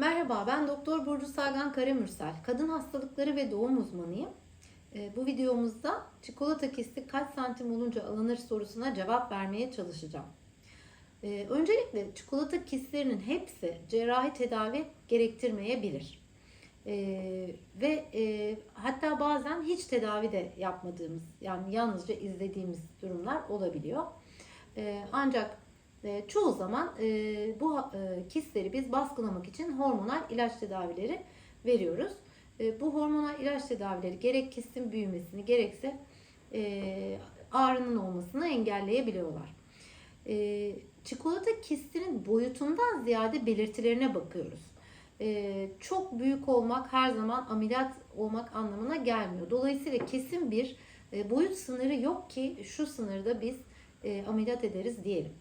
Merhaba, ben Doktor Burcu Sagan Karamürsel. Kadın hastalıkları ve doğum uzmanıyım. Ee, Bu videomuzda çikolata kisti kaç santim olunca alınır sorusuna cevap vermeye çalışacağım. Ee, Öncelikle çikolata kistlerinin hepsi cerrahi tedavi gerektirmeyebilir. Ee, ve e, hatta bazen hiç tedavi de yapmadığımız yani yalnızca izlediğimiz durumlar olabiliyor. Ancak e, çoğu zaman e, bu e, kistleri biz baskılamak için hormonal ilaç tedavileri veriyoruz. E, bu hormonal ilaç tedavileri gerek kistin büyümesini gerekse e, ağrının olmasını engelleyebiliyorlar. E, çikolata kistinin boyutundan ziyade belirtilerine bakıyoruz. E, çok büyük olmak her zaman ameliyat olmak anlamına gelmiyor. Dolayısıyla kesin bir e, boyut sınırı yok ki şu sınırda biz e, ameliyat ederiz diyelim.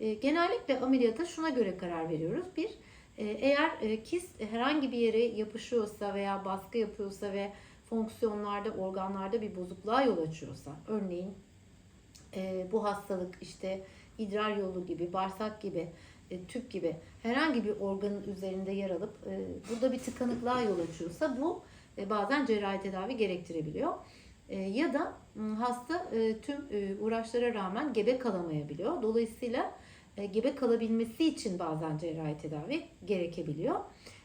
E, genellikle ameliyata şuna göre karar veriyoruz. Bir, e, eğer e, kist herhangi bir yere yapışıyorsa veya baskı yapıyorsa ve fonksiyonlarda, organlarda bir bozukluğa yol açıyorsa, örneğin e, bu hastalık işte idrar yolu gibi, bağırsak gibi, tüp gibi herhangi bir organın üzerinde yer alıp burada bir tıkanıklığa yol açıyorsa bu bazen cerrahi tedavi gerektirebiliyor. Ya da m, hasta tüm uğraşlara rağmen gebe kalamayabiliyor. Dolayısıyla gebe kalabilmesi için bazen cerrahi tedavi gerekebiliyor.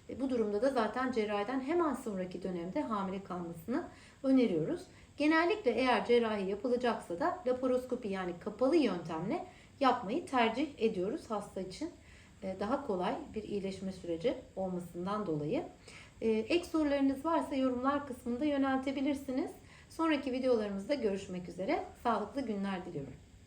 E, bu durumda da zaten cerrahiden hemen sonraki dönemde hamile kalmasını öneriyoruz. Genellikle eğer cerrahi yapılacaksa da laparoskopi yani kapalı yöntemle yapmayı tercih ediyoruz hasta için. E, daha kolay bir iyileşme süreci olmasından dolayı. E, ek sorularınız varsa yorumlar kısmında yöneltebilirsiniz. Sonraki videolarımızda görüşmek üzere. Sağlıklı günler diliyorum.